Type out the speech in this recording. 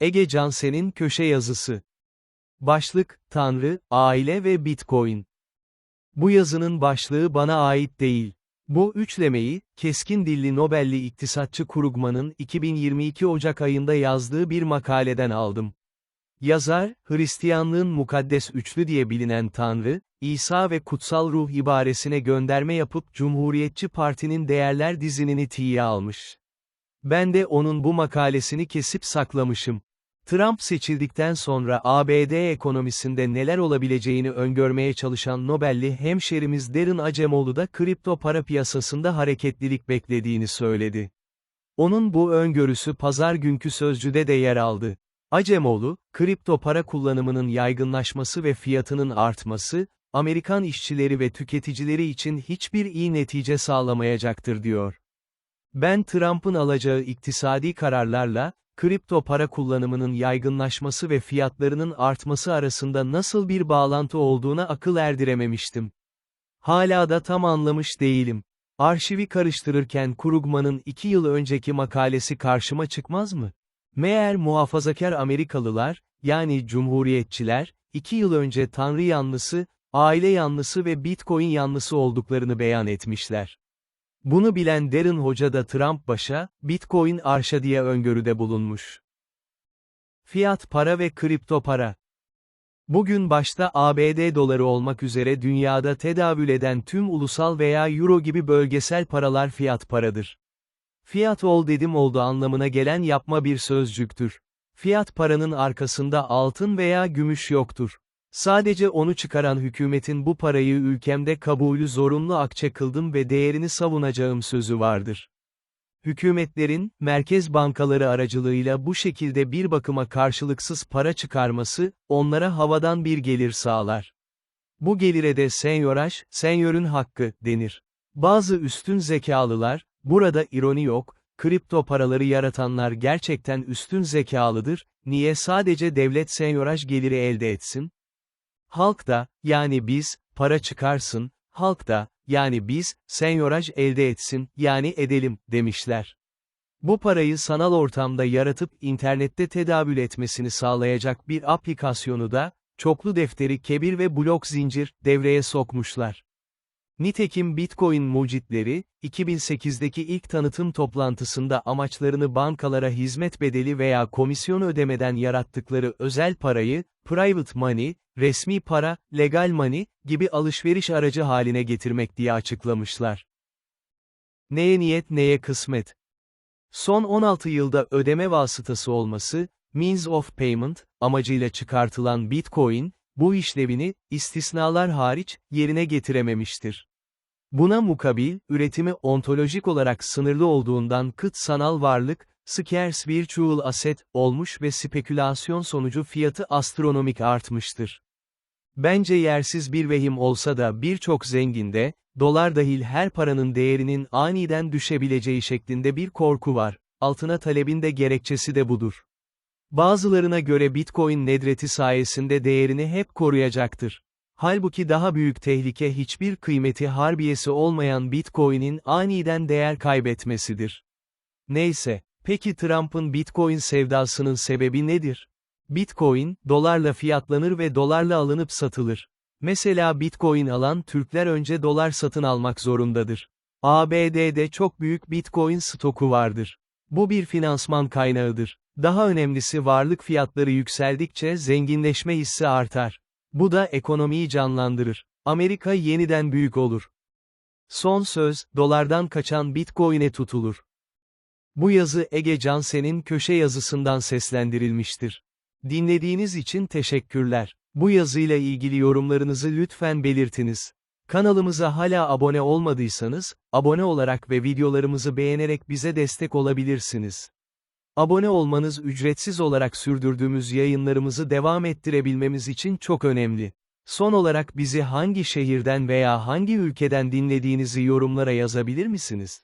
Ege Cansen'in köşe yazısı. Başlık, Tanrı, Aile ve Bitcoin. Bu yazının başlığı bana ait değil. Bu üçlemeyi, keskin dilli Nobelli iktisatçı Krugman'ın 2022 Ocak ayında yazdığı bir makaleden aldım. Yazar, Hristiyanlığın mukaddes üçlü diye bilinen Tanrı, İsa ve kutsal ruh ibaresine gönderme yapıp Cumhuriyetçi Parti'nin değerler dizinini tiye almış. Ben de onun bu makalesini kesip saklamışım. Trump seçildikten sonra ABD ekonomisinde neler olabileceğini öngörmeye çalışan Nobelli hemşerimiz Darren Acemoğlu da kripto para piyasasında hareketlilik beklediğini söyledi. Onun bu öngörüsü pazar günkü sözcüde de yer aldı. Acemoğlu, kripto para kullanımının yaygınlaşması ve fiyatının artması, Amerikan işçileri ve tüketicileri için hiçbir iyi netice sağlamayacaktır diyor. Ben Trump'ın alacağı iktisadi kararlarla, kripto para kullanımının yaygınlaşması ve fiyatlarının artması arasında nasıl bir bağlantı olduğuna akıl erdirememiştim. Hala da tam anlamış değilim. Arşivi karıştırırken Krugman'ın iki yıl önceki makalesi karşıma çıkmaz mı? Meğer muhafazakar Amerikalılar, yani Cumhuriyetçiler, iki yıl önce Tanrı yanlısı, aile yanlısı ve Bitcoin yanlısı olduklarını beyan etmişler. Bunu bilen Darren Hoca da Trump başa, Bitcoin arşa diye öngörüde bulunmuş. Fiyat para ve kripto para. Bugün başta ABD doları olmak üzere dünyada tedavül eden tüm ulusal veya euro gibi bölgesel paralar fiyat paradır. Fiyat ol dedim oldu anlamına gelen yapma bir sözcüktür. Fiyat paranın arkasında altın veya gümüş yoktur. Sadece onu çıkaran hükümetin bu parayı ülkemde kabulü zorunlu akçe kıldım ve değerini savunacağım sözü vardır. Hükümetlerin, merkez bankaları aracılığıyla bu şekilde bir bakıma karşılıksız para çıkarması, onlara havadan bir gelir sağlar. Bu gelire de senyoraj, senyörün hakkı, denir. Bazı üstün zekalılar, burada ironi yok, kripto paraları yaratanlar gerçekten üstün zekalıdır, niye sadece devlet senyoraj geliri elde etsin? Halk da, yani biz, para çıkarsın, halk da, yani biz, senyoraj elde etsin, yani edelim, demişler. Bu parayı sanal ortamda yaratıp internette tedavül etmesini sağlayacak bir aplikasyonu da, çoklu defteri kebir ve blok zincir, devreye sokmuşlar. Nitekim Bitcoin mucitleri, 2008'deki ilk tanıtım toplantısında amaçlarını bankalara hizmet bedeli veya komisyon ödemeden yarattıkları özel parayı, private money, resmi para, legal money gibi alışveriş aracı haline getirmek diye açıklamışlar. Neye niyet neye kısmet. Son 16 yılda ödeme vasıtası olması, means of payment, amacıyla çıkartılan Bitcoin, bu işlevini, istisnalar hariç, yerine getirememiştir. Buna mukabil, üretimi ontolojik olarak sınırlı olduğundan kıt sanal varlık, scarce virtual asset, olmuş ve spekülasyon sonucu fiyatı astronomik artmıştır. Bence yersiz bir vehim olsa da birçok zenginde, dolar dahil her paranın değerinin aniden düşebileceği şeklinde bir korku var, altına talebin de gerekçesi de budur. Bazılarına göre Bitcoin nedreti sayesinde değerini hep koruyacaktır. Halbuki daha büyük tehlike hiçbir kıymeti harbiyesi olmayan Bitcoin'in aniden değer kaybetmesidir. Neyse, peki Trump'ın Bitcoin sevdasının sebebi nedir? Bitcoin, dolarla fiyatlanır ve dolarla alınıp satılır. Mesela Bitcoin alan Türkler önce dolar satın almak zorundadır. ABD'de çok büyük Bitcoin stoku vardır. Bu bir finansman kaynağıdır. Daha önemlisi varlık fiyatları yükseldikçe zenginleşme hissi artar. Bu da ekonomiyi canlandırır. Amerika yeniden büyük olur. Son söz, dolardan kaçan Bitcoin'e tutulur. Bu yazı Ege Cansen'in köşe yazısından seslendirilmiştir. Dinlediğiniz için teşekkürler. Bu yazıyla ilgili yorumlarınızı lütfen belirtiniz. Kanalımıza hala abone olmadıysanız, abone olarak ve videolarımızı beğenerek bize destek olabilirsiniz. Abone olmanız ücretsiz olarak sürdürdüğümüz yayınlarımızı devam ettirebilmemiz için çok önemli. Son olarak bizi hangi şehirden veya hangi ülkeden dinlediğinizi yorumlara yazabilir misiniz?